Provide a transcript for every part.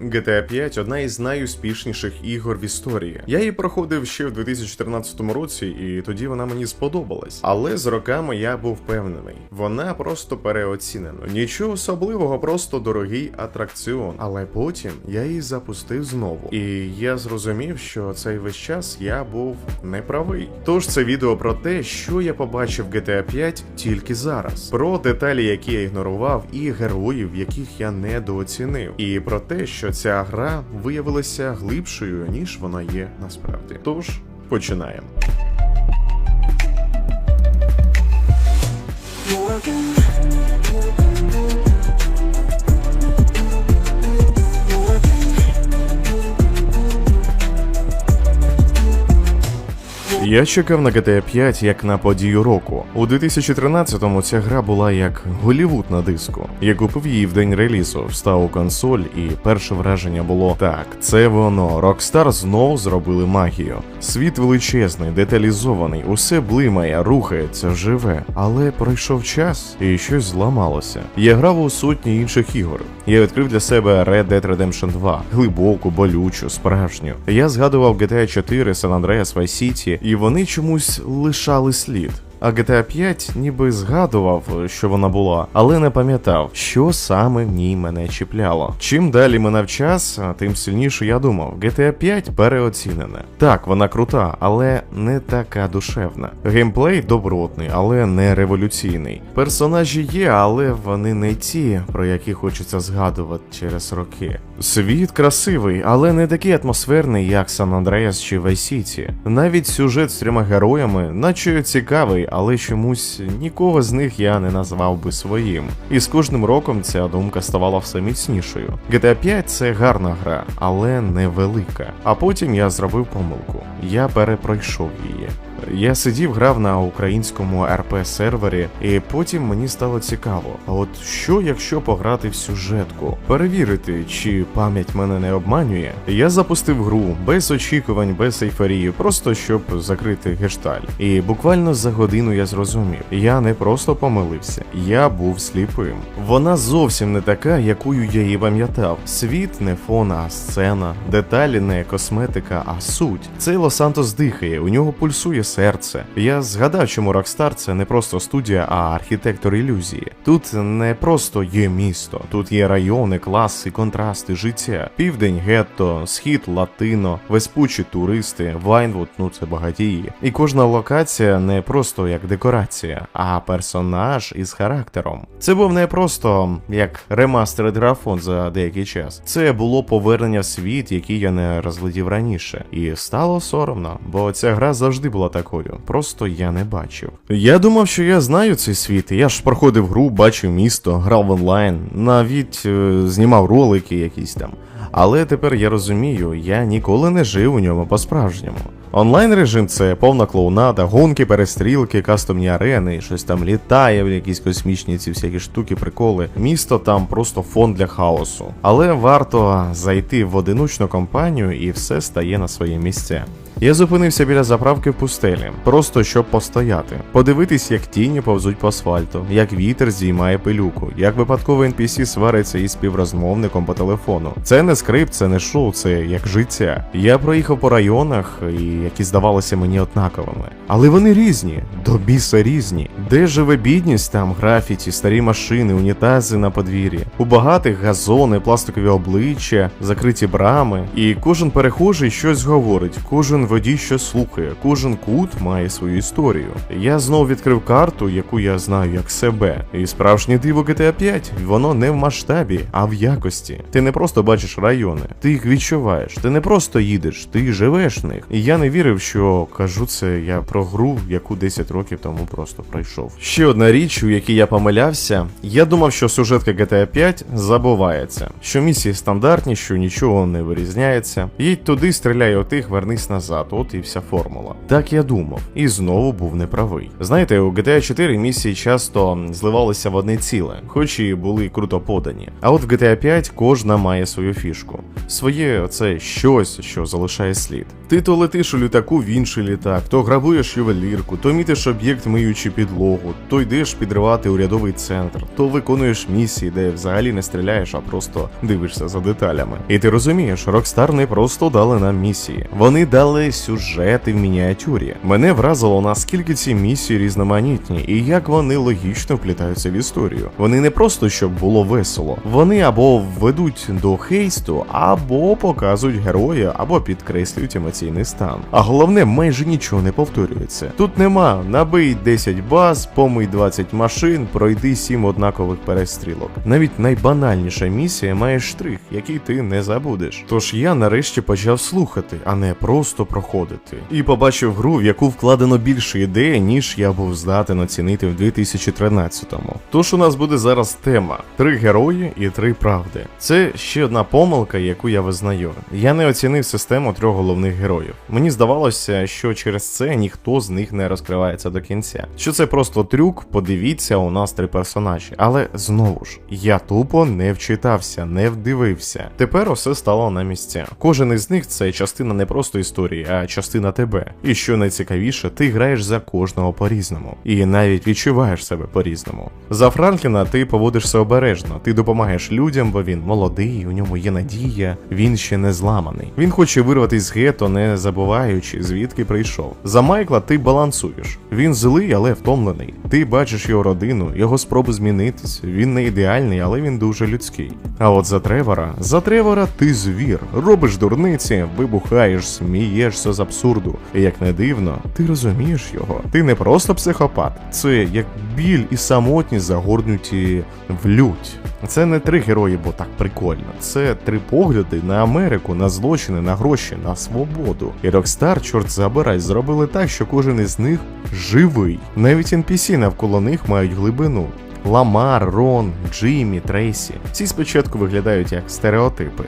GTA 5 одна із найуспішніших ігор в історії. Я її проходив ще в 2014 році, і тоді вона мені сподобалась. Але з роками я був впевнений, вона просто переоцінена. Нічого особливого, просто дорогий атракціон. Але потім я її запустив знову, і я зрозумів, що цей весь час я був неправий. Тож це відео про те, що я побачив в GTA 5 тільки зараз, про деталі, які я ігнорував, і героїв, яких я недооцінив, і про те, що ця гра виявилася глибшою, ніж вона є насправді. Тож починаємо. Я чекав на GTA 5 як на подію року. У 2013-му ця гра була як Голівуд на диску. Я купив її в день релізу, встав у консоль, і перше враження було так: це воно. Rockstar знову зробили магію. Світ величезний, деталізований, усе блимає, рухається, живе. Але пройшов час і щось зламалося. Я грав у сотні інших ігор. Я відкрив для себе Red Dead Redemption 2, глибоку, болючу, справжню. Я згадував GTA 4, San Andreas, Vice City, і вони чомусь лишали слід. А GTA 5 ніби згадував, що вона була, але не пам'ятав, що саме в ній мене чіпляло. Чим далі минав час, тим сильніше я думав, GTA 5 переоцінена. Так, вона крута, але не така душевна. Геймплей добротний, але не революційний. Персонажі є, але вони не ті, про які хочеться згадувати через роки. Світ красивий, але не такий атмосферний, як Сан Андреас чи City. Навіть сюжет з трьома героями, наче цікавий, але чомусь нікого з них я не назвав би своїм. І з кожним роком ця думка ставала все міцнішою. GTA 5 це гарна гра, але невелика. А потім я зробив помилку. Я перепройшов її. Я сидів, грав на українському РП сервері, і потім мені стало цікаво. А от що, якщо пограти в сюжетку, перевірити, чи пам'ять мене не обманює? Я запустив гру без очікувань, без ейфорії, просто щоб закрити гешталь. І буквально за годину я зрозумів, я не просто помилився, я був сліпим. Вона зовсім не така, якою я її пам'ятав. Світ не фон, а сцена, деталі не косметика, а суть. Цей Лос-Сантос дихає, у нього пульсує серце. Я згадав, чому Rockstar це не просто студія, а архітектор ілюзії. Тут не просто є місто, тут є райони, класи, контрасти, життя. Південь гетто, схід латино, веспучі туристи, Вайнвуд, ну це багатії. І кожна локація не просто як декорація, а персонаж із характером. Це був не просто як ремастеред графон за деякий час. Це було повернення в світ, який я не розглядів раніше. І стало соромно, бо ця гра завжди була такою. Просто я не бачив. Я думав, що я знаю цей світ. Я ж проходив гру, бачив місто, грав онлайн, навіть е, знімав ролики якісь там. Але тепер я розумію, я ніколи не жив у ньому по-справжньому. Онлайн режим це повна клоунада, гонки, перестрілки, кастомні арени, щось там літає, якісь космічні ці всякі штуки, приколи. Місто там просто фон для хаосу. Але варто зайти в одиночну компанію і все стає на своє місце. Я зупинився біля заправки в пустелі, просто щоб постояти, подивитись, як тіні повзуть по асфальту, як вітер здіймає пилюку, як випадковий NPC свариться із співрозмовником по телефону. Це не скрип, це не шоу, це як життя. Я проїхав по районах, які здавалися мені однаковими. Але вони різні, до біса різні. Де живе бідність, там графіті, старі машини, унітази на подвір'ї. У багатих газони, пластикові обличчя, закриті брами. І кожен перехожий щось говорить, кожен водій щось слухає, кожен кут має свою історію. Я знов відкрив карту, яку я знаю як себе. І справжнє диво GTA 5, воно не в масштабі, а в якості. Ти не просто бачиш райони, ти їх відчуваєш. Ти не просто їдеш, ти живеш в них. І я не вірив, що кажу це я про гру, яку 10 років тому просто пройшов. Ще одна річ, у якій я помилявся, я думав, що сюжетка GTA 5 забувається, що місії стандартні, що нічого не вирізняється. Їдь туди, стріляй отих, вернись назад. Назад, от і вся формула. Так я думав, і знову був неправий. Знаєте, у GTA 4 місії часто зливалися в одне ціле, хоч і були круто подані. А от в GTA 5 кожна має свою фішку. Своє це щось, що залишає слід. Ти то летиш у літаку в інший літак, то грабуєш ювелірку, то мітиш об'єкт, миючи підлогу, то йдеш підривати урядовий центр, то виконуєш місії, де взагалі не стріляєш, а просто дивишся за деталями. І ти розумієш, Rockstar не просто дали нам місії, вони дали сюжети в мініатюрі. Мене вразило наскільки ці місії різноманітні і як вони логічно вплітаються в історію. Вони не просто щоб було весело, вони або ведуть до хейсту, або показують героя, або підкреслюють емоційний стан. А головне, майже нічого не повторюється. Тут нема набий 10 баз, помий 20 машин, пройди 7 однакових перестрілок. Навіть найбанальніша місія має штрих, який ти не забудеш. Тож я нарешті почав слухати, а не просто проходити. І побачив гру, в яку вкладено більше ідей, ніж я був здатен оцінити в 2013-му. Тож у нас буде зараз тема: три герої і три правди. Це ще одна помилка, яку я визнаю. Я не оцінив систему трьох головних героїв. Мені здавалося, що через це ніхто з них не розкривається до кінця. Що це просто трюк, подивіться, у нас три персонажі. Але знову ж, я тупо не вчитався, не вдивився. Тепер усе стало на місця. Кожен із них це частина не просто історії, а частина тебе. І що найцікавіше, ти граєш за кожного по-різному. І навіть відчуваєш себе по-різному. За Франкліна ти поводишся обережно, ти допомагаєш людям, бо він молодий, у ньому є надія, він ще не зламаний. Він хоче вирватися з гетто, не забуваючи, звідки прийшов. За Майкла ти балансуєш. Він злий, але втомлений. Ти бачиш його родину, його спроби змінитись. Він не ідеальний, але він дуже людський. А от за Тревора, за Тревора ти звір, робиш дурниці, вибухаєш, смієшся з абсурду. І як не дивно, ти розумієш його. Ти не просто психопат, це як біль і самотність загорнуті в лють. Це не три герої, бо так прикольно. Це три погляди на Америку, на злочини, на гроші, на свободу. І Rockstar, чорт забирай, зробили так, що кожен із них живий. Навіть NPC навколо них мають глибину. Ламар, Рон, Джиммі, Трейсі. Всі спочатку виглядають як стереотипи,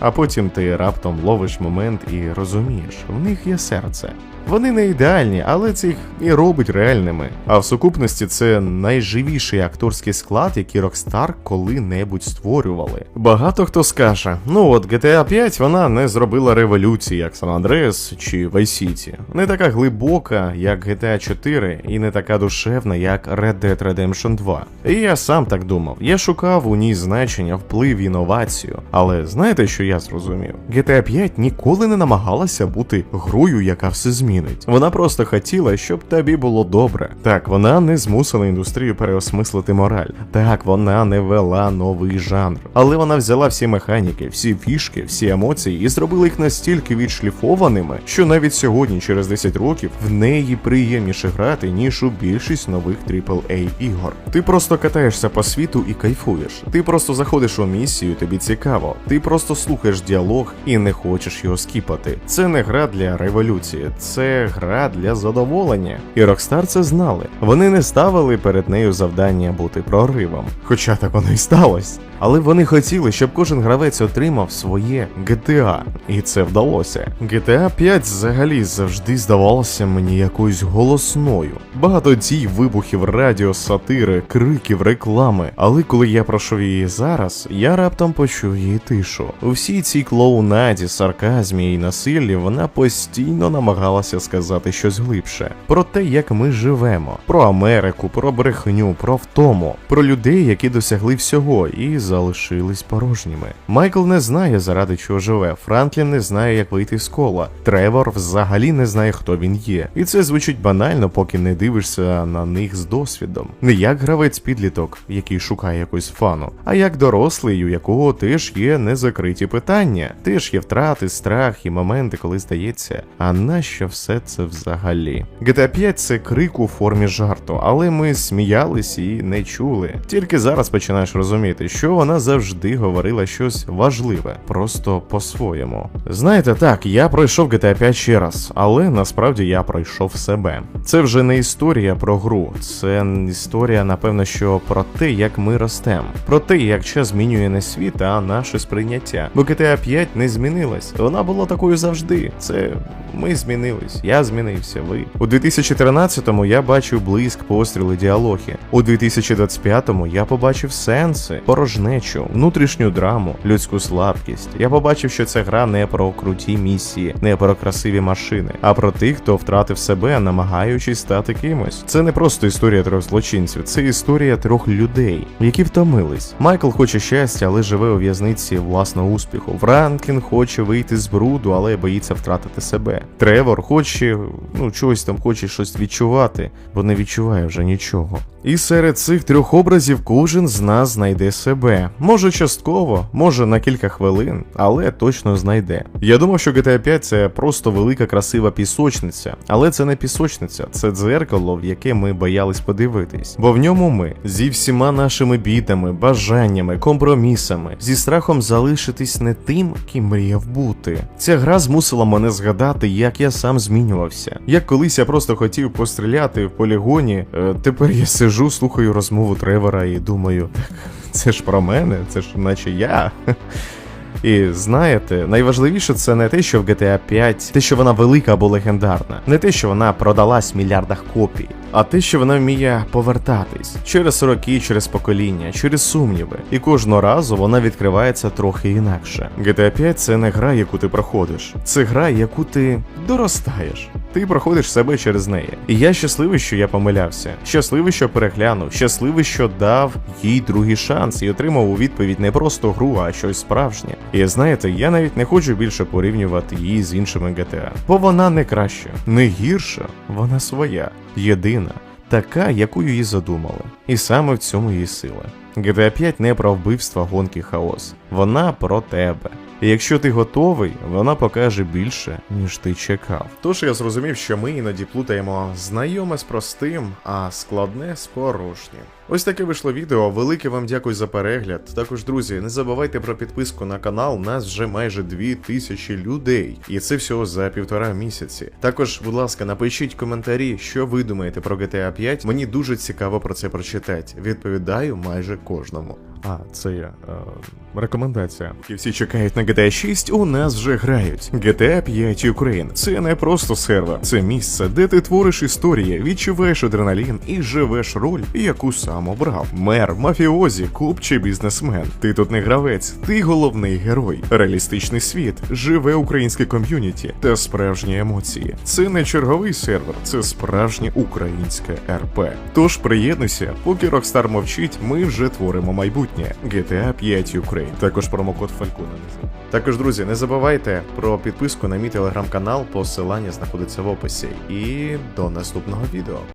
а потім ти раптом ловиш момент і розумієш, в них є серце. Вони не ідеальні, але це їх і робить реальними. А в сукупності це найживіший акторський склад, який Rockstar коли-небудь створювали. Багато хто скаже: ну от GTA 5 вона не зробила революції, як San Andreas чи Vice City. Не така глибока, як GTA 4, і не така душевна, як Red Dead Redemption 2. І я сам так думав. Я шукав у ній значення, вплив, інновацію. Але знаєте, що я зрозумів? GTA 5 ніколи не намагалася бути грою, яка все змінить. Вона просто хотіла, щоб тобі було добре. Так, вона не змусила індустрію переосмислити мораль. Так, вона не вела новий жанр. Але вона взяла всі механіки, всі фішки, всі емоції і зробила їх настільки відшліфованими, що навіть сьогодні, через 10 років, в неї приємніше грати, ніж у більшість нових AAA ігор. Ти просто катаєшся по світу і кайфуєш. Ти просто заходиш у місію, тобі цікаво. Ти просто слухаєш діалог і не хочеш його скіпати. Це не гра для революції, це гра для задоволення. І Rockstar це знали. Вони не ставили перед нею завдання бути проривом. Хоча так воно і сталося. Але вони хотіли, щоб кожен гравець отримав своє GTA, і це вдалося. GTA 5 взагалі завжди здавалося мені якоюсь голосною. Багато дій, вибухів, радіо, сатири, криків, реклами. Але коли я пройшов її зараз, я раптом почув її тишу. У всій цій клоунаді, сарказмі і насиллі вона постійно намагалася сказати щось глибше про те, як ми живемо, про Америку, про брехню, про втому, про людей, які досягли всього і залишились порожніми. Майкл не знає, заради чого живе. Франклін не знає, як вийти з кола. Тревор взагалі не знає, хто він є. І це звучить банально, поки не дивишся на них з досвідом. Не як гравець підліток, який шукає якусь фану, а як дорослий, у якого теж є незакриті питання, теж є втрати, страх і моменти, коли здається, а нащо все це взагалі? GTA 5 це крик у формі жарту, але ми сміялись і не чули. Тільки зараз починаєш розуміти, що вона завжди говорила щось важливе, просто по-своєму. Знаєте, так, я пройшов GTA 5 ще раз, але насправді я пройшов себе. Це вже не історія про гру, це історія, напевно, що про те, як ми ростемо, про те, як час змінює не світ, а наше сприйняття. Бо GTA 5 не змінилась. Вона була такою завжди. Це ми змінились. Я змінився. Ви у 2013-му я бачив блиск, постріли, діалоги. У 2025-му я побачив сенси, порожнечу, внутрішню драму, людську слабкість. Я побачив, що ця гра не про круті місії, не про красиві машини, а про тих, хто втратив себе, намагаючись стати кимось. Це не просто історія трьох злочинців, це історія трьох людей, які втомились. Майкл хоче щастя, але живе у в'язниці власного успіху. Франклін хоче вийти з бруду, але боїться втратити себе. Тревор хоче, ну чогось там хоче щось відчувати, бо не відчуває вже нічого. І серед цих трьох образів кожен з нас знайде себе. Може частково, може на кілька хвилин, але точно знайде. Я думав, що GTA 5 це просто велика красива пісочниця, але це не пісочниця, це дзеркало, в яке ми боялись подивитись. Бо в ньому ми зі всіма нашими бідами, бажаннями, компромісами, зі страхом залишитись не тим, ким мріяв бути. Ця гра змусила мене згадати, як я сам змінювався. Як колись я просто хотів постріляти в полігоні, е, тепер я сижу, слухаю розмову Тревора і думаю, це ж про мене, це ж наче я. І знаєте, найважливіше це не те, що в GTA 5, те, що вона велика або легендарна, не те, що вона продалась в мільярдах копій, а те, що вона вміє повертатись через роки, через покоління, через сумніви. І кожного разу вона відкривається трохи інакше. GTA 5 це не гра, яку ти проходиш, це гра, яку ти доростаєш. Ти проходиш себе через неї. І я щасливий, що я помилявся. Щасливий, що переглянув, щасливий, що дав їй другий шанс і отримав у відповідь не просто гру, а щось справжнє. І знаєте, я навіть не хочу більше порівнювати її з іншими GTA. Бо вона не краща, не гірша, вона своя, єдина, така, яку її задумали. І саме в цьому її сила. GTA 5 не про вбивства, гонки, хаос. Вона про тебе. І якщо ти готовий, вона покаже більше, ніж ти чекав. Тож я зрозумів, що ми іноді плутаємо знайоме з простим, а складне з порожнім. Ось таке вийшло відео. Велике вам дякую за перегляд. Також, друзі, не забувайте про підписку на канал. Нас вже майже дві тисячі людей, і це всього за півтора місяці. Також, будь ласка, напишіть коментарі, що ви думаєте про GTA 5. Мені дуже цікаво про це прочитати. Відповідаю майже кожному. А, це я. Е, рекомендація. Всі чекають на GTA 6, у нас вже грають. GTA 5 Ukraine. Це не просто сервер, це місце, де ти твориш історії, відчуваєш адреналін і живеш роль, яку сам обрав. Мер, мафіозі, куп чи бізнесмен. Ти тут не гравець, ти головний герой. Реалістичний світ, живе українське ком'юніті та справжні емоції. Це не черговий сервер, це справжнє українське РП. Тож приєднуйся, поки Rockstar мовчить, ми вже творимо майбутнє. GTA 5 Ukraine. Також промокод Фалькона. Також, друзі, не забувайте про підписку на мій телеграм-канал, посилання знаходиться в описі. І до наступного відео.